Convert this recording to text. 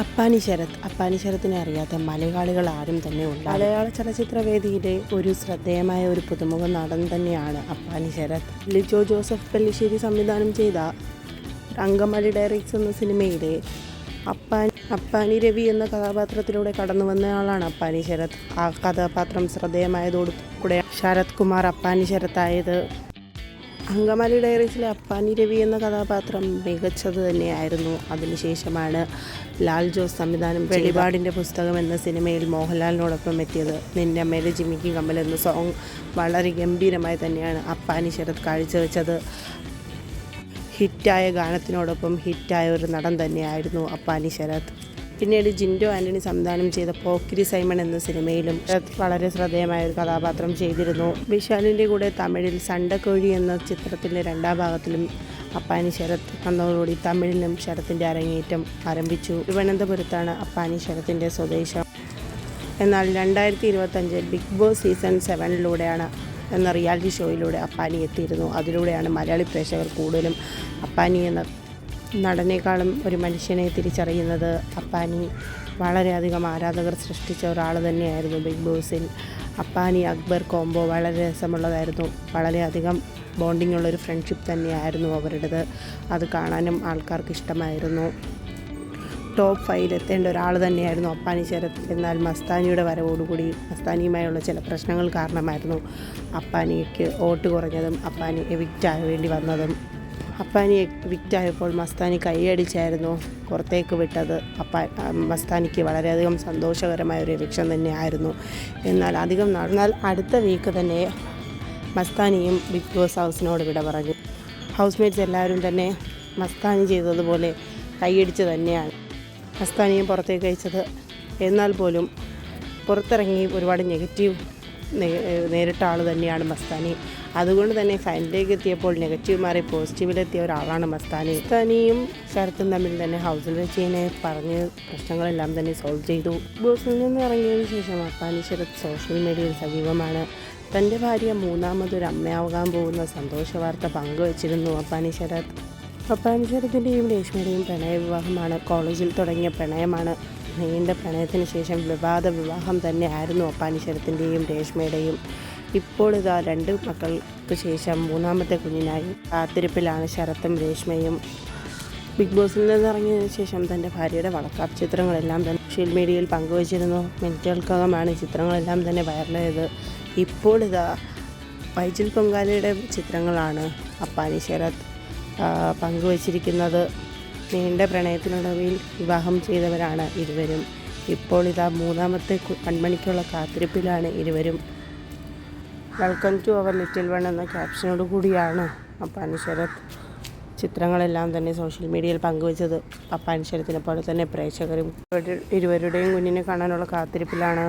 അപ്പാനി ശരത് അപ്പാനി ശരത്തിനെ അറിയാത്ത മലയാളികൾ ആരും തന്നെ ഉണ്ട് മലയാള ചലച്ചിത്രവേദിയിലെ ഒരു ശ്രദ്ധേയമായ ഒരു പുതുമുഖ നടൻ തന്നെയാണ് അപ്പാനി ശരത്. ലിജോ ജോസഫ് പെല്ലിശ്ശേരി സംവിധാനം ചെയ്ത രംഗമലി ഡയറക്ട്സ് എന്ന സിനിമയിലെ അപ്പാൻ അപ്പാനി രവി എന്ന കഥാപാത്രത്തിലൂടെ കടന്നു വന്നയാളാണ് അപ്പാനി ശരത്. ആ കഥാപാത്രം ശ്രദ്ധേയമായതോടുകൂടെ ശരത് കുമാർ അപ്പാനി ശരത്തായത് അങ്കമാലി ഡയറീസിലെ അപ്പാനി രവി എന്ന കഥാപാത്രം മികച്ചത് തന്നെയായിരുന്നു. അതിനുശേഷമാണ് ലാൽ ജോസ് സംവിധാനം വെളിപാടിന്റെ പുസ്തകം എന്ന സിനിമയിൽ മോഹൻലാലിനോടൊപ്പം എത്തിയത്. നിന്റെ അമ്മയിലെ ജിമിക്ക് കമ്മൽ എന്ന സോങ് വളരെ ഗംഭീരമായി തന്നെയാണ് അപ്പാനി ശരത് കാഴ്ചവെച്ചത്. ഹിറ്റായ ഗാനത്തിനോടൊപ്പം ഹിറ്റായ ഒരു നടൻ തന്നെയായിരുന്നു അപ്പാനി ശരത്. പിന്നീട് ജിൻഡോ ആന്റണി സംവിധാനം ചെയ്ത പോക്കിരി സൈമൺ എന്ന സിനിമയിലും വളരെ ശ്രദ്ധേയമായ ഒരു കഥാപാത്രം ചെയ്തിരുന്നു. വിശാലിന്റെ കൂടെ തമിഴിൽ സണ്ടക്കോഴി എന്ന ചിത്രത്തിന്റെ രണ്ടാം ഭാഗത്തിലും അപ്പാനി ശരത് വന്നതോടുകൂടി തമിഴിലും ശരത്തിന്റെ അരങ്ങേറ്റം ആരംഭിച്ചു. തിരുവനന്തപുരത്താണ് അപ്പാനി ശരത്തിന്റെ സ്വദേശം. എന്നാൽ രണ്ടായിരത്തി ഇരുപത്തഞ്ച് ബിഗ് ബോസ് സീസൺ സെവനിലൂടെയാണ് എന്ന റിയാലിറ്റി ഷോയിലൂടെ അപ്പാനി എത്തിയിരുന്നു. അതിലൂടെയാണ് മലയാളി പ്രേക്ഷകർ കൂടുതലും അപ്പാനി എന്ന നടനേക്കാളും ഒരു മനുഷ്യനെ തിരിച്ചറിയുന്നത് അപ്പാനി വളരെയധികം ആരാധകർ സൃഷ്ടിച്ച ഒരാൾ തന്നെയായിരുന്നു ബിഗ് ബോസിൽ. അപ്പാനി അക്ബർ കോംബോ വളരെ രസമുള്ളതായിരുന്നു. വളരെയധികം ബോണ്ടിങ് ഉള്ളൊരു ഫ്രണ്ട്ഷിപ്പ് തന്നെയായിരുന്നു അവരുടേത്. അത് കാണാനും ആൾക്കാർക്ക് ഇഷ്ടമായിരുന്നു. ടോപ്പ് ഫൈവിൽ എത്തേണ്ട ഒരാൾ തന്നെയായിരുന്നു അപ്പാനി ചേരത്തിൽ എന്നാൽ മസ്താനിയുടെ വരവോടുകൂടി മസ്താനിയുമായുള്ള ചില പ്രശ്നങ്ങൾ കാരണമായിരുന്നു അപ്പാനിക്ക് വോട്ട് കുറഞ്ഞതും അപ്പാനി എവിക്റ്റ് ആവേണ്ടി വന്നതും. അപ്പാനി വിറ്റായപ്പോൾ മസ്താനി കൈയടിച്ചായിരുന്നു പുറത്തേക്ക് വിട്ടത്. അപ്പ മസ്താനിക്ക് വളരെയധികം സന്തോഷകരമായ ഒരു എവിക്ഷൻ തന്നെയായിരുന്നു. എന്നാൽ അധികം നടന്നാൽ അടുത്ത വീക്ക് തന്നെ മസ്താനിയും ബിഗ് ബോസ് ഹൗസിനോട് വിട പറഞ്ഞു. ഹൗസ് മേറ്റ്സ് എല്ലാവരും തന്നെ മസ്താനി ചെയ്തതുപോലെ കൈയടിച്ച് തന്നെയാണ് മസ്താനിയും പുറത്തേക്ക് അയച്ചത്. എന്നാൽ പോലും പുറത്തിറങ്ങി ഒരുപാട് നെഗറ്റീവ് നേരിട്ട ആൾ തന്നെയാണ് മസ്താനി. അതുകൊണ്ട് തന്നെ ഫൈനലിലേക്ക് എത്തിയപ്പോൾ നെഗറ്റീവ് മാറി പോസിറ്റീവിലെത്തിയ ഒരാളാണ് മസ്താനി. മസ്താനിയും ശരത്തും തമ്മിൽ തന്നെ ഹൗസിൽ വെച്ച് തന്നെ പറഞ്ഞ് പ്രശ്നങ്ങളെല്ലാം തന്നെ സോൾവ് ചെയ്തു. ബോസിൽ നിന്ന് ഇറങ്ങിയതിനു ശേഷം മസ്താനി ശരത് സോഷ്യൽ മീഡിയയിൽ സജീവമാണ്. തന്റെ ഭാര്യ മൂന്നാമതൊരു അമ്മയാവാൻ പോകുന്ന സന്തോഷ വാർത്ത പങ്കുവച്ചിരുന്നു അപ്പാനി ശരത്. അപ്പാനി ശരത്തിന്റെയും രേഷ്മയുടെയും പ്രണയ വിവാഹമാണ്. കോളേജിൽ തുടങ്ങിയ പ്രണയമാണ്. നീണ്ട പ്രണയത്തിന് ശേഷം വിവാദ വിവാഹം തന്നെ ആയിരുന്നു അപ്പാനി ശരത്തിന്റെയും രേഷ്മയുടെയും. ഇപ്പോൾ ഇതാ രണ്ട് മക്കൾക്ക് ശേഷം മൂന്നാമത്തെ കുഞ്ഞിനായി കാത്തിരിപ്പിലാണ് ശരത്തും രേഷ്മയും. ബിഗ് ബോസിൽ നിന്ന് ഇറങ്ങിയതിനു ശേഷം തന്റെ ഭാര്യയുടെ വളക്കാപ്പ് ചിത്രങ്ങളെല്ലാം തന്നെ സോഷ്യൽ മീഡിയയിൽ പങ്കുവച്ചിരുന്നു. മിനിറ്റുകൾക്കകമാണ് ചിത്രങ്ങളെല്ലാം തന്നെ വൈറലായത്. ഇപ്പോൾ ഇതാ വൈജിൽ പൊങ്കാലയുടെ ചിത്രങ്ങളാണ് അപ്പാനി ശരത് പങ്കുവച്ചിരിക്കുന്നത്. നീണ്ട പ്രണയത്തിനൊടുവിൽ വിവാഹം ചെയ്തവരാണ് ഇരുവരും. ഇപ്പോൾ ഇതാ മൂന്നാമത്തെ കൺമണിക്കുള്ള കാത്തിരിപ്പിലാണ് ഇരുവരും. Welcome to our little one എന്ന ക്യാപ്ഷനോട് കൂടിയാണ് പപ്പാൻ ശരത് ചിത്രങ്ങളെല്ലാം തന്നെ സോഷ്യൽ മീഡിയയിൽ പങ്കുവച്ചത്. പപ്പാൻ ശരത്തിനെ പോലെ തന്നെ പ്രേക്ഷകരും ഇരുവരുടെയും കുഞ്ഞിനെ കാണാനുള്ള കാത്തിരിപ്പിലാണ്